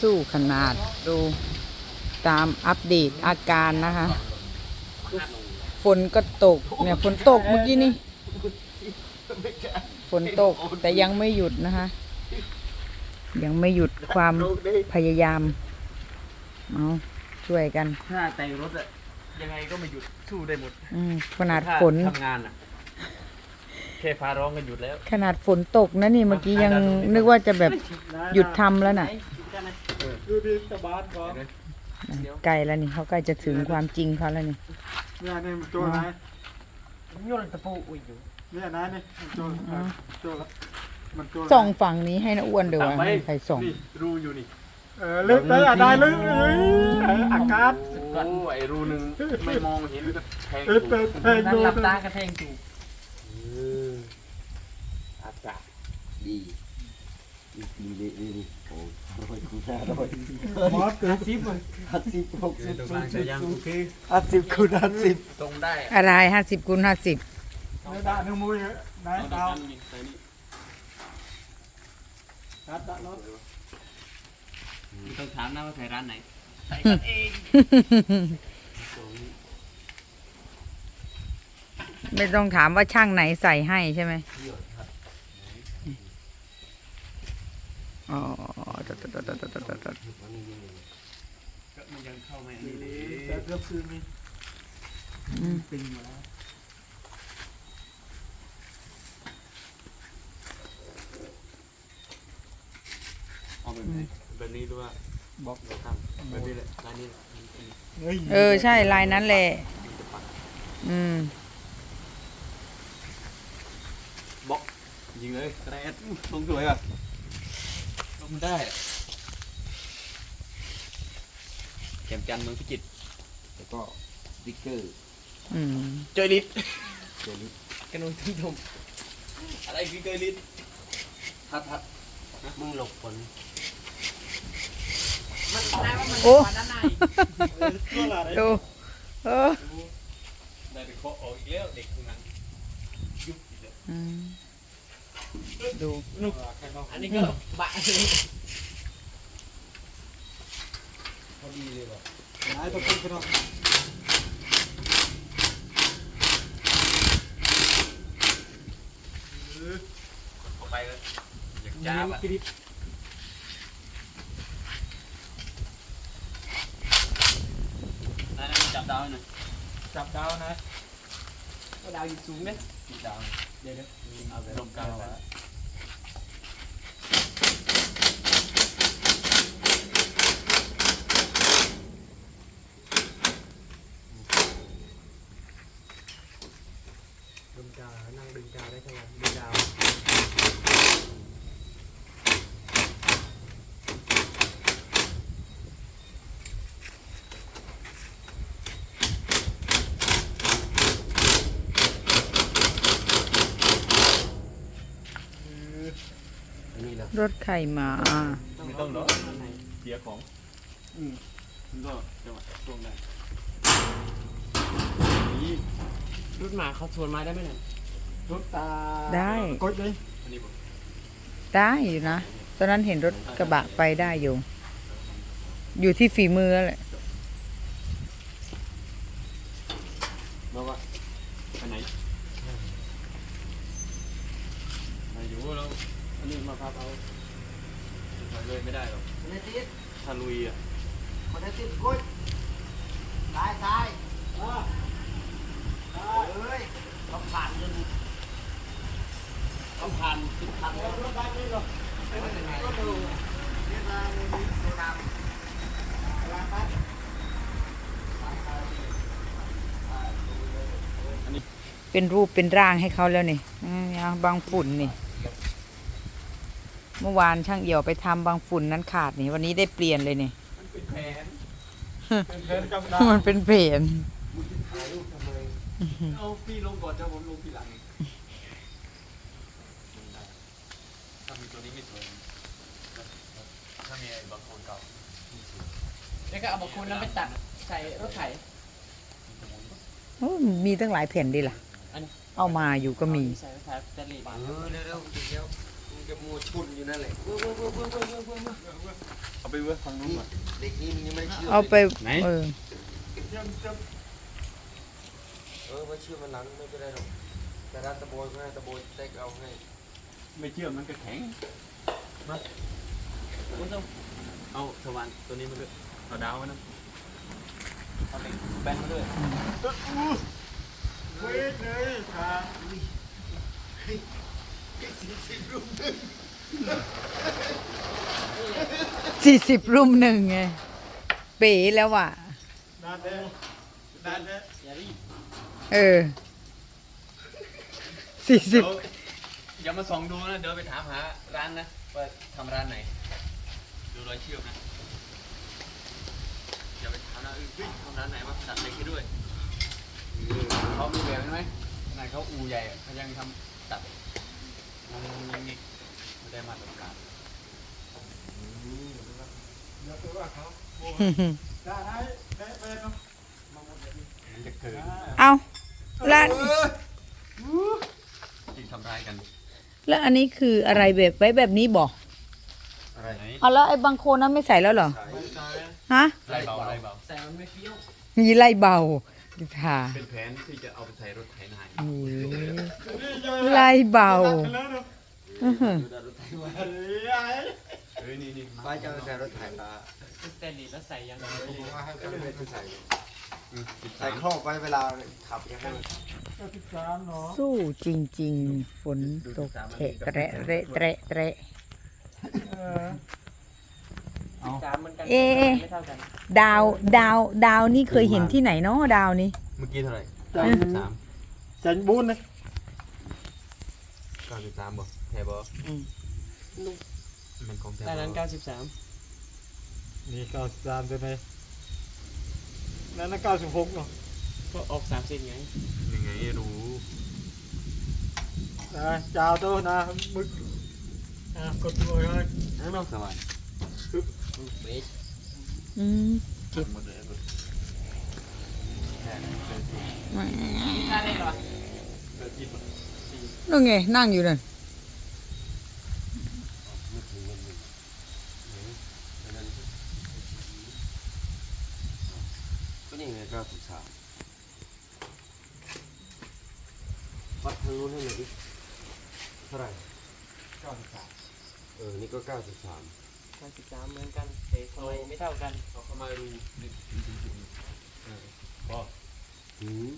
สู้ขนาดดูตามอัปเดตอาการนะคะ ฝนก็ตกเนี่ยฝนตกเมื่อกี้นี่ ฝนตกแต่ยังไม่หยุดนะคะ ยังไม่หยุดความพยายามเอาช่วยกันถ้าแต่งรถอะยังไงก็ไม่หยุดสู้ได้หมดอืมขนาดถ้าฝนทำงานอะ แค่ฟ้าร้องก็หยุดแล้วขนาดฝนตกนะนี่เมื่อกี้ยังนึกว่าจะแบบหยุดทำแล้วน่ะ ดูดิตะบานก่อนใกล้แล้วนี่เขาใกล้จะถึงความจริงเขาแล้วนี่ เนี่ยนี่มันตัวไหนโยนตะปูอุ้ยอยู่เนี่ยนะนี่มันตัวตัวละมันตัวส่องฝั่งนี้ให้นะอ้วนเดี๋ยวตามไปใครส่องนี่รูอยู่นี่เออลึกเลยอะได้ลึกเลยอากาศ โอ้ไอรูหนึ่งไม่มองเห็นก็แทงเออเปิดเพลงนั่ดูนหลับตากระแทงจูอากาศ ดีดีดีดีดีโอ้ยคุณห้าร้อยมอสเกิดซิปเลยห้าสิบหกสิบตรงสูกลางงจะสิบยังโอเคห้าสิบคูณห้าสิบตรงได้อะไรห้าสิบคูณห้าสิบไม่ได้นึงมุ้ยไหนเอาเอาตรงนี้ใส่นี่ตัดตัดรถไม่ต้องถามนะว่าใส่ร้านไหนใส่กันเองไม่ต้องถามว่าช่างไหนใส่ให้ใช่ไหมอ๋อ ตดตดตดตดตดตดตดก็มันยังเข้าไม่นี่เลยแต่เกือบคือืมเป็นอยู่แล้วเอาแบบไหนแบบนี้ด้วยบล็อกเราทำแบบนี้แหละร้านนี้แหละเออใช่ลายนั้นแหละอืมบล็อกยิงเลยกรดลงสวยอะลงได้อะ แกมจันทร์เมืองพิจิตรแล้วก็สติ๊กเกอร์อืมเจอลิศเจลิสกระนุนทุ่งทมอะไรคือเจอลิศทัดทัดมึงหลบฝนโอ้ตัวละไรดูเออได้ไปเคาะออกอีกแล้วเด็กคนนั้นยุบอีกแล้วอืมดู อันนี้ก็บะเลยพ อดีเลยว่ะไหนตัวเป็นขนมออกไปเลยอยากจ้าบอะนั่นๆจับดาวให้หน่อยจับดาวนะก็ดาวอยู่สูงเนี่ยจับดาวเดี๋ยวเดี๋ยวเอาแบบลงกลางไว้ ดึงกานั่ง ดึงกาได้ทั้งวันดึงดาวอันนี้แหละรถไข่มา ไม่ต้องหรอกเสียของ อืมมันก็จังหวะช่วงได้นี่รุ่นหมาเขาชวนมาได้ไหมเนี่ย รถตาได้ กดเลยอันนี้ผมได้อยู่นะ ตอนนั้นเห็นรถกระบะไปได้อยู่ อยู่ที่ฝีมือแหละ มาว่าอันไหนอายุแล้วอันนี้มาพับเอาไปเลยไม่ได้หรอก คนนี้ติด ถ้าลุยอะ คนนี้ติดกุ้ยซ้ายซ้ายเอ้ยต้องผ่านจนต้องผ่านสิบคันแล้ว เป็นยังไงเป็นรูปเป็นร่างให้เขาแล้วนี่อืมเอาบางฝุ่นนี่ เมื่อวานช่างเอี่ยวไปทำบางฝุ่นนั้นขาดนี่ วันนี้ได้เปลี่ยนเลยนี่เป็นแผนเป็นเพลงกับดาวมันเป็นเพนเอาพี่ลงก่อนเจ้าผมลงทีหลังเองถ้า มีตัวนี้ไม่สวยถ้ามีไอ้บางคนเก่าแล้วก็เอาบอกคุณนั้นไปตัดใส่รถไถโอ้มีตั้งหลายแผ่นดีล่ะ อันนี้ เอามาอยู่ก็มี ใส่รถไถสแตนเลสเออเร็วๆเดี๋ยวจะมัวชนอยู่นั่นแหละเว้ยเว้ยเว้ยเว้ยเว้ยเว้ยเว้ยเว้ยเอาไปเว้ยฟังนู้นนี่ก่อนเด็กนี่มันยังไม่ได้เชื่อมเอาไปไหนเออเยี่ยมเยี่ยมเออมาเชื่อมมันหลังไม่เป็นไรหรอกแต่ร้านตะโบยก็ให้ตะโบยเต็กเอาให้ ไม่เชื่อมันก็แข็งมาคุณต้องเอาสว่านตัวนี้มาด้วยเอาดาวมานะเอาเหล็กแบนมาด้วยเว้ยเลยค่ะสี่สิบรุ่มหนึ่งไงเป๋แล้วว่ะนานเลยนานเลยอย่ารีบเออสี่สิบเดี๋ยว อย่ามาส่องดูนะเดี๋ยวไปถามหาร้านนะว่าทำร้านไหน ดูรอยเชือกนะอย่าไปถามนะเอ้ยเฮ้ยทำร้านไหนวะตัดเหล็กให้ด้วยเขามีแบบนั้นไหมขนาดเขาอูใหญ่อะเขายังทำตัดงงงงงไม่ได้มาตรการเดี๋ยวตัวเขาโอ้ได้ได้ได้ไปเนาะมันจะเกิดเอาแล้วที่ทำร้ายกัน แล้วอันนี้คืออะไรแบบไว้แบบนี้บอกอะไรไหนเอาแล้วไอ้บางโคนนั้นไม่ใส่แล้วเหรอไม่ใช่ฮะไล่เบาไล่เบาใส่มันไม่เฟี้ยวมีไล่เบาดิค่ะเป็นแผนที่จะเอาไปใส่รถไถนาโอ้ยนี่จะไล่เบาแล้วเนาะอื้อหือดูดารถไถมาเฮ้ยเอ้ยนี่นี่ป้าจะเอาใส่รถไถมาสเตนเลสแล้วใส่ยังก็ไม่ได้ใส่สิบใส่สามครอบไว้เวลาขับยังไงก็ สู้จริง ๆ ฝนตกเทะแตะเระแะแตะเอเอดาวดาวดาวนี่เคยเห็นที่ไหนเนาะดาวนี่ เมื่อกี้เท่าไหร่สามจันบุญนะเก้าสิบสามบอกแท้บ่ลูกมแท้ตอนั้นเก้าสิบสามนี่เก้าสิบสามใช่ไหมนั่นน่ะเก้าสิบหกเนาะก็ออกสามเซนไง để đủ. À, chào tôi nè bực. À, cột người ơi ăn đâu sao vậy? Ừ. Nó nghe năng gì đây cái này là cao thủ sản วัดทางนู้นให้หน่อยดิเท่าไหร่เก้าสิบสามเออ นี่ก็เก้าสิบสาม93เหมือนกันแต่ทำไมไม่เท่ากันเอาเข้ามาดูนี่เออพอหืม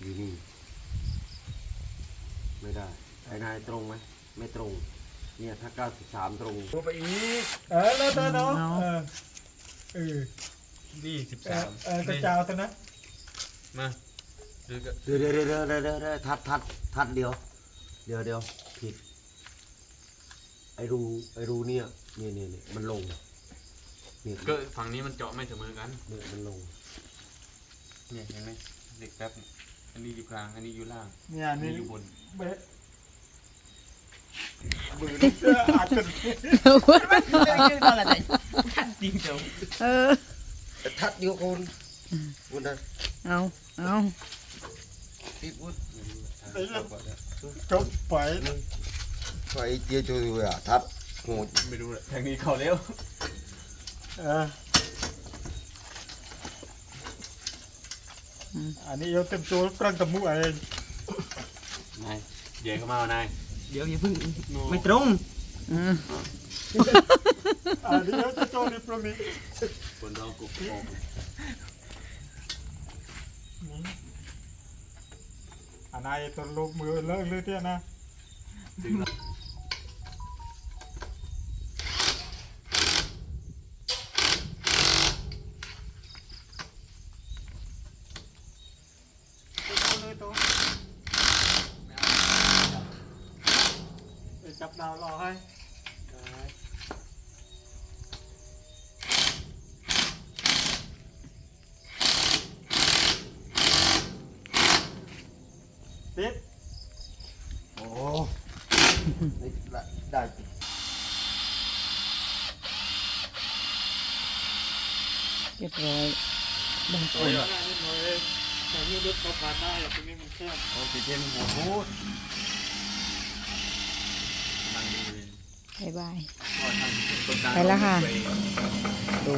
อยู่นี่ ไม่ได้ไอ้นายตรงไหมไม่ตรง เนี่ยถ้าเก้าสิบสามตรงตัวไปอีก เออแล้วตัวเนาะเออเออนี่สิบเอสาอมเออกระจาวตัวนะ มาดูก็ เดี๋ยวเดี๋ยวเดี๋ยวเดี๋ยวเดี๋ยวเดี๋ยวทัดทัดทัดเดียว เดี๋ยวเดี๋ยวผิด ไอ้รูไอ้รูเนี่ยเนี่ยเนี่ยเนี่ยมันลงเนี่ยก็ฝั่งนี้มันเจาะไม่เสมอกัน เนี่ยมันลง เนี่ยเห็นไหมเด็กแป๊บอันนี้อยู่กลาง อันนี้อยู่ล่างเนี่ยอันนี่นี้อยู่บนเบ๊ะมือนี่เสื้ออาจจะจริงเจ้าเออแต่ทัดเดียวคนวุ้นนะเอาเอา จบไปไอ้เจียจูอะทัดโหดไม่รู้แหละทางนี้เขาเร็วเอออันนี้เอาเต็มตัวกลางตะมุไอ้นายเดี๋ยวเข้ามานายเดี๋ยวอย่าเพิ่งไม่ตรงอันนี้เอาจะโจนี่ปรมีคนเรากุกโกง อั นนายตัวลงมือเลิกเลยเตี้ยนะถึงแล้วตัวเลยตัวไปจับดาวรอให้ เรียบร้อยบางคนแต่นี่รถเขาผ่านได้แต่ไม่มันเคลื่อนโอ้ยเจมหัวพูดบายบายไปแล้วค่ะ ดู